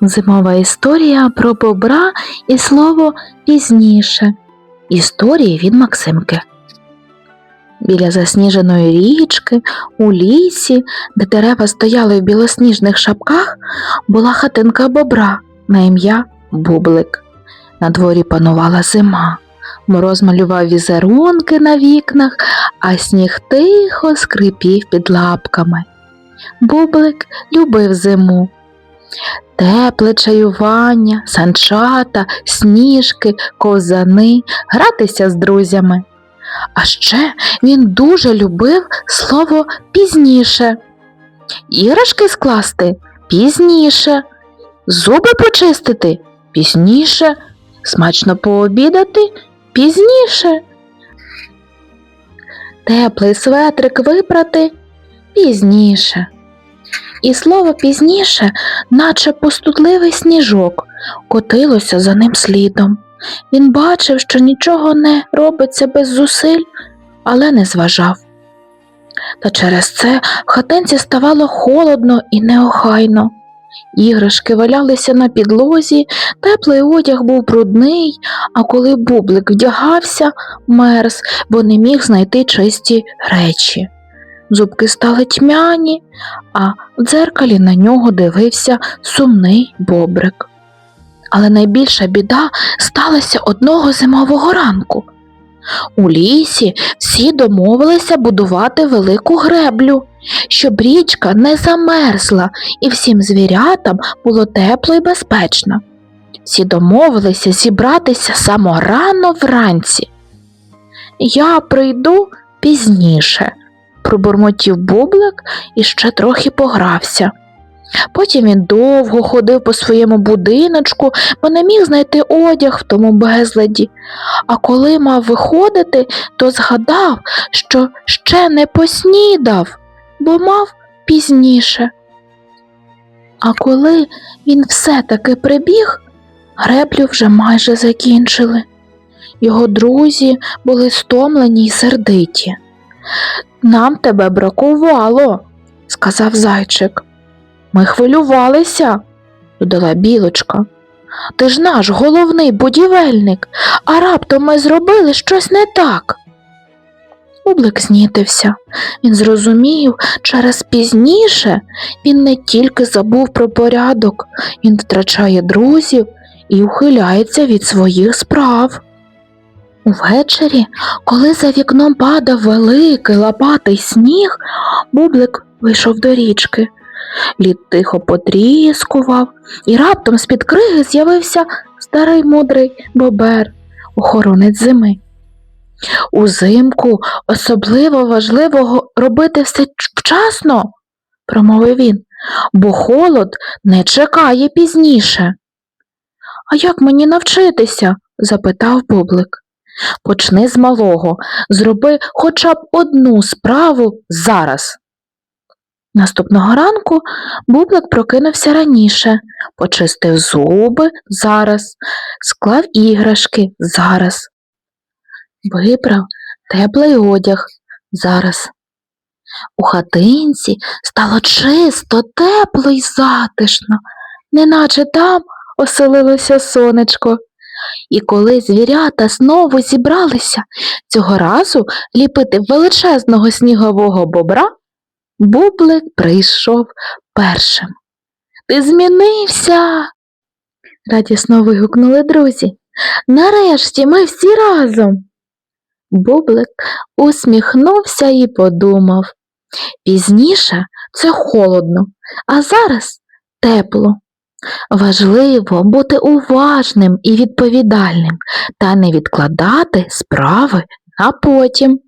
Зимова історія про бобра і слово пізніше. Історії від Максимки. Біля засніженої річки, у лісі, де дерева стояли в білосніжних шапках, була хатинка бобра на ім'я Бублик. На дворі панувала зима. Мороз малював візерунки на вікнах, а сніг тихо скрипів під лапками. Бублик любив зиму. Тепле чаювання, санчата, сніжки, ковзани, гратися з друзями. А ще він дуже любив слово пізніше. Іграшки скласти пізніше, зуби почистити пізніше, смачно пообідати пізніше. Теплий светрик випрати пізніше. І слово пізніше, наче пустутливий сніжок, котилося за ним слідом. Він бачив, що нічого не робиться без зусиль, але не зважав. Та через це в хатинці ставало холодно і неохайно. Іграшки валялися на підлозі, теплий одяг був брудний, а коли бублик вдягався, мерз, бо не міг знайти чисті речі. Зубки стали тьмяні, а в дзеркалі на нього дивився сумний бобрик. Але найбільша біда сталася одного зимового ранку. У лісі всі домовилися будувати велику греблю, щоб річка не замерзла і всім звірятам було тепло і безпечно. Всі домовилися зібратися само рано вранці. Я прийду пізніше, пробурмотів бублик і ще трохи погрався. Потім він довго ходив по своєму будиночку, бо не міг знайти одяг в тому безладі. А коли мав виходити, то згадав, що ще не поснідав, бо мав пізніше. А коли він все-таки прибіг, греблю вже майже закінчили. Його друзі були стомлені й сердиті. Нам тебе бракувало, сказав зайчик. Ми хвилювалися, додала білочка. Ти ж наш головний будівельник, а раптом ми зробили щось не так. Бублик знітився. Він зрозумів, через пізніше він не тільки забув про порядок, він втрачає друзів і ухиляється від своїх справ. Увечері, коли за вікном падав великий лопатий сніг, бублик вийшов до річки. Лід тихо потріскував, і раптом з-під криги з'явився старий мудрий бобер, охоронець зими. Узимку особливо важливо робити все вчасно, промовив він, бо холод не чекає пізніше. А як мені навчитися? запитав Бублик. Почни з малого, зроби хоча б одну справу зараз. Наступного ранку Бублик прокинувся раніше, почистив зуби зараз, склав іграшки зараз, вибрав теплий одяг зараз. У хатинці стало чисто, тепло й затишно, неначе там оселилося сонечко. І коли звірята знову зібралися цього разу ліпити величезного снігового бобра, Бублик прийшов першим. Ти змінився. радісно вигукнули друзі. Нарешті ми всі разом. Бублик усміхнувся і подумав. Пізніше це холодно, а зараз тепло. Важливо бути уважним і відповідальним та не відкладати справи на потім.